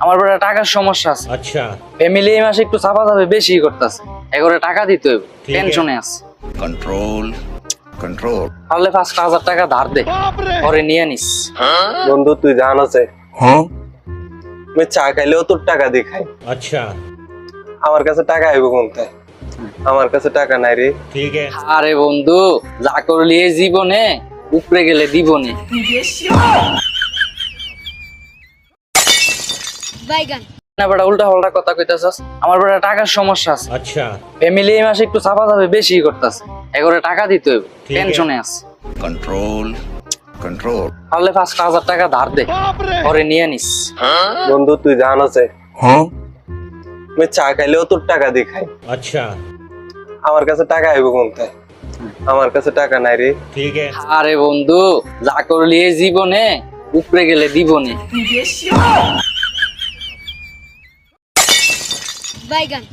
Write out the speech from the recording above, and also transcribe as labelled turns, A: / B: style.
A: আমার টাকার সমস্যা ফ্যামিলি মাসে একটু চাপা যাবে বেশি টাকা কন্ট্রোল ধার দে
B: বন্ধু তুই জান আছে চা টাকা আমার কাছে টাকা কোনটা আমার কাছে টাকা নাই রে।
A: আরে বন্ধু জীবনে উপরে গেলে দিবনে।
C: বাইগান
A: না বড় উল্টা হলটা কথা কইতাছস। আমার বড় টাকার সমস্যা আছে।
D: আচ্ছা।
A: ফ্যামিলি এই মাসে একটু চাপা যাবে বেশি করতেছে। এগোরে টাকা দিতে
D: হবে
A: টেনশনে আছে।
E: কন্ট্রোল কন্ট্রোল
A: পারলে পাঁচ হাজার টাকা ধার দে পরে নিয়ে নিস।
B: বন্ধু তুই জান আছে। হ্যাঁ? আমি চা খাইলেও তোর টাকা দেখাই
D: আচ্ছা।
B: আমার কাছে টাকা আইব কোনটা আমার কাছে টাকা নাই রে।
D: ঠিক আছে।
A: আরে বন্ধু যা করলি জীবনে উপরে গেলে দিবনে।
C: বাইগান